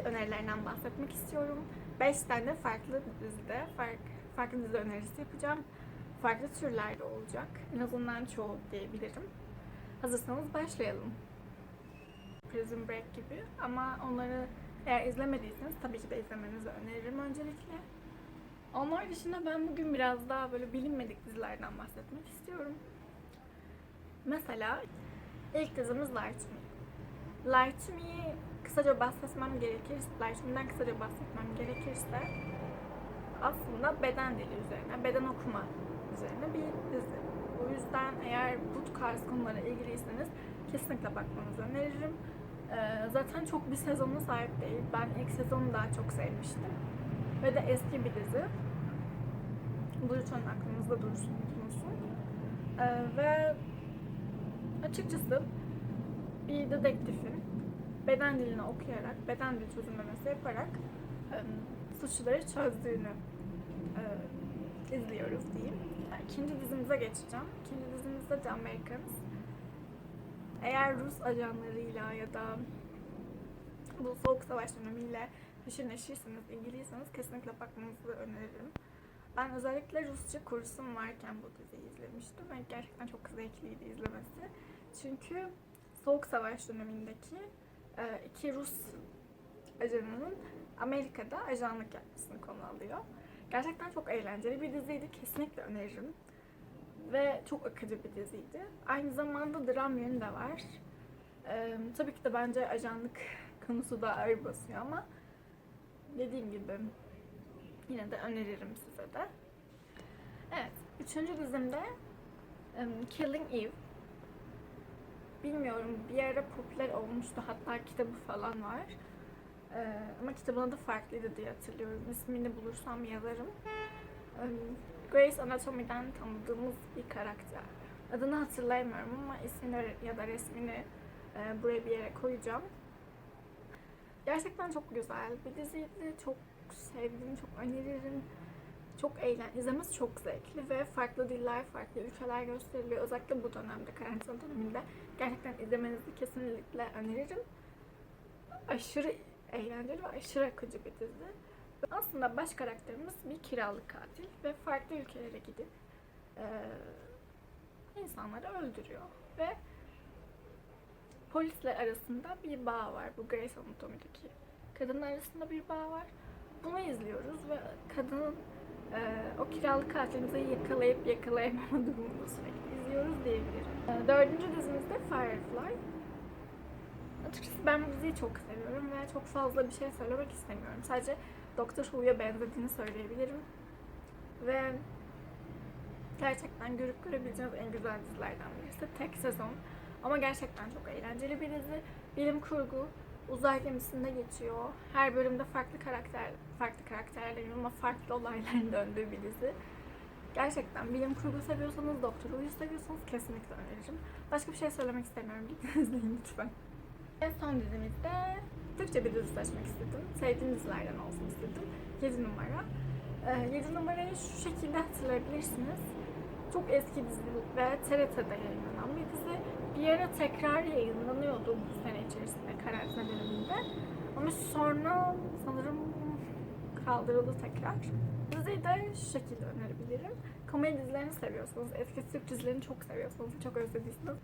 önerilerinden bahsetmek istiyorum. 5 tane farklı dizide fark, farklı dizi önerisi yapacağım. Farklı türlerde olacak. En azından çoğu diyebilirim. Hazırsanız başlayalım. Prison Break gibi ama onları eğer izlemediyseniz tabii ki de izlemenizi öneririm öncelikle. Onlar dışında ben bugün biraz daha böyle bilinmedik dizilerden bahsetmek istiyorum. Mesela ilk dizimiz Lie to Me. Lie to kısaca bahsetmem gerekirse, Me'den kısaca bahsetmem gerekirse aslında beden dili üzerine, beden okuma üzerine bir dizi. O yüzden eğer bu tarz konulara ilgiliyseniz kesinlikle bakmanızı öneririm. Ee, zaten çok bir sezona sahip değil. Ben ilk sezonu daha çok sevmiştim. Ve de eski bir dizi. Bu lütfen aklınızda dursun. dursun. Ee, ve açıkçası bir dedektifin beden dilini okuyarak, beden dili çözümlemesi yaparak e, suçluları çözdüğünü e, izliyoruz diyeyim. İkinci dizimize geçeceğim. İkinci dizimizde The Americans. Eğer Rus ajanlarıyla ya da bu soğuk savaş dönemiyle haşır neşirseniz, ilgiliyseniz kesinlikle bakmanızı öneririm. Ben özellikle Rusça kursum varken bu diziyi izlemiştim ve gerçekten çok zevkliydi izlemesi. Çünkü Soğuk Savaş dönemindeki iki Rus ajanının Amerika'da ajanlık yapmasını konu alıyor. Gerçekten çok eğlenceli bir diziydi. Kesinlikle öneririm. Ve çok akıcı bir diziydi. Aynı zamanda dram yönü de var. Ee, tabii ki de bence ajanlık konusu da ağır basıyor ama dediğim gibi yine de öneririm size de. Evet, üçüncü dizimde um, Killing Eve. Bilmiyorum bir ara popüler olmuştu hatta kitabı falan var. Ee, ama kitabın adı farklıydı diye hatırlıyorum. İsmini bulursam yazarım. Ee, Grey's Anatomy'den tanıdığımız bir karakter. Adını hatırlayamıyorum ama ismini ya da resmini e, buraya bir yere koyacağım. Gerçekten çok güzel bir diziydi. Çok sevdim, çok öneririm. Çok eğlen, izlemesi çok zevkli ve farklı diller, farklı ülkeler gösteriliyor. Özellikle bu dönemde, karantina döneminde gerçekten izlemenizi kesinlikle öneririm. Aşırı eğlenceli ve aşırı akıcı bir dizi. Aslında baş karakterimiz bir kiralık katil ve farklı ülkelere gidip e, insanları öldürüyor ve polisle arasında bir bağ var. Bu Grey's Anatomy'deki kadının arasında bir bağ var. Bunu izliyoruz ve kadının e, o kiralık katilimizi yakalayıp yakalayamama durumunu sürekli izliyoruz diyebilirim. E, dördüncü dizimizde Firefly. Açıkçası ben bu diziyi çok seviyorum ve çok fazla bir şey söylemek istemiyorum. Sadece Doktor Who'ya benzediğini söyleyebilirim. Ve gerçekten görüp görebileceğiniz en güzel dizilerden birisi. Tek sezon. Ama gerçekten çok eğlenceli bir dizi. Bilim kurgu, uzay gemisinde geçiyor. Her bölümde farklı karakter, farklı karakterlerin ama farklı olayların döndüğü bir dizi. Gerçekten bilim kurgu seviyorsanız, Doktor Who'yu seviyorsanız kesinlikle öneririm. Başka bir şey söylemek istemiyorum. Gidin izleyin lütfen. En son dizimizde Türkçe bir dizi seçmek istedim. Sevdiğim dizilerden olsun istedim. 7 numara. Ee, 7 numarayı şu şekilde hatırlayabilirsiniz. Çok eski dizi ve TRT'de yayınlanan bir dizi. Bir ara tekrar yayınlanıyordu bu sene içerisinde karantina döneminde. Ama sonra sanırım kaldırıldı tekrar. Diziyi de şu şekilde önerebilirim. Komedi dizilerini seviyorsanız, eski Türk dizilerini çok seviyorsanız, çok özlediyseniz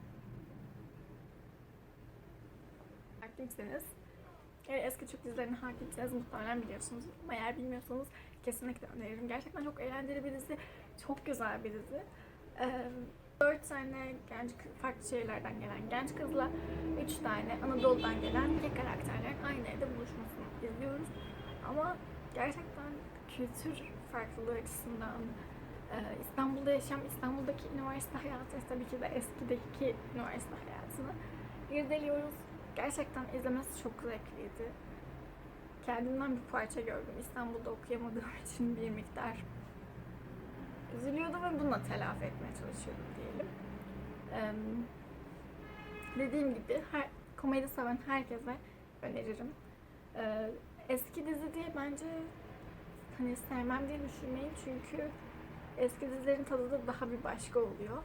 hakimseniz, eğer eski Türk dizilerine hakimseniz muhtemelen biliyorsunuz. Ama eğer bilmiyorsanız kesinlikle öneririm. Gerçekten çok eğlenceli bir dizi, çok güzel bir dizi. Ee, dört tane genç, farklı şehirlerden gelen genç kızla üç tane Anadolu'dan gelen iki karakterlerin aynı evde buluşmasını izliyoruz. Ama gerçekten kültür farklılığı açısından e, İstanbul'da yaşam, İstanbul'daki üniversite hayatı, tabii ki de eskideki üniversite hayatını irdeliyoruz. Gerçekten izlemesi çok zevkliydi. Kendimden bir parça gördüm. İstanbul'da okuyamadığım için bir miktar üzülüyordum ve bununla telafi etmeye çalışıyordum diyelim. Dediğim gibi her komedi seven herkese öneririm. Ee, eski dizi diye bence hani sevmem diye düşünmeyin çünkü eski dizilerin tadı da daha bir başka oluyor.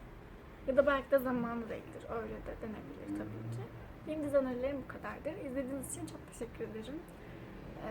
Ya da belki de zamanı değildir. Öyle de denebilir tabii ki. Benim dizi önerilerim bu kadardır. İzlediğiniz için çok teşekkür ederim. Ee,